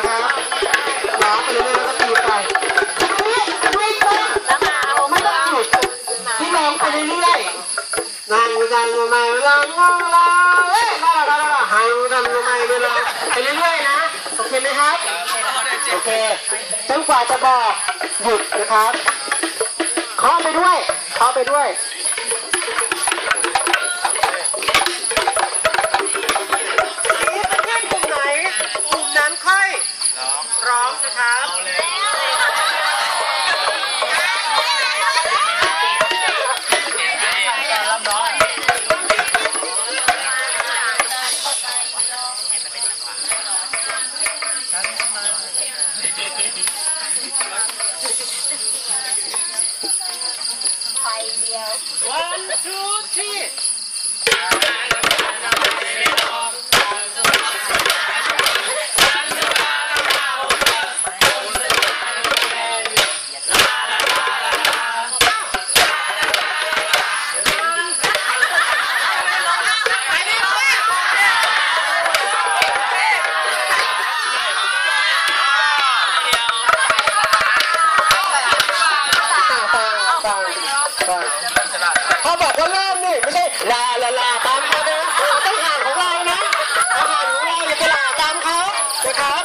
นครับล้าไปเรื่อยๆแล้วก็ตีไปไม่ต้องไม่ต้องหยุดพี่ลองไปเรื่อยๆนายกูจังกูไม่ลองกูลาเอ้ยลาลาลาหายกูจังกูไม่เลาไปเรื่อยๆนะโอเคไหมครับโอเคจนกว่าจะบอกหยุดนะครับเคาไปด้วยเคาไปด้วย ร้องนะครับ One, two, three. ฟังฟังเขาบอกว่าเริ่มนี่ไม่ใช่ลาลาลาตามเขานะต้องห่างของเรานะอาห่างของเราอย่าไปลาตามเขานะครับ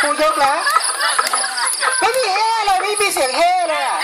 ครูยกแล้ว ไม่มีเฮ้เลยไม่มีเสียงเฮ้เลยอะ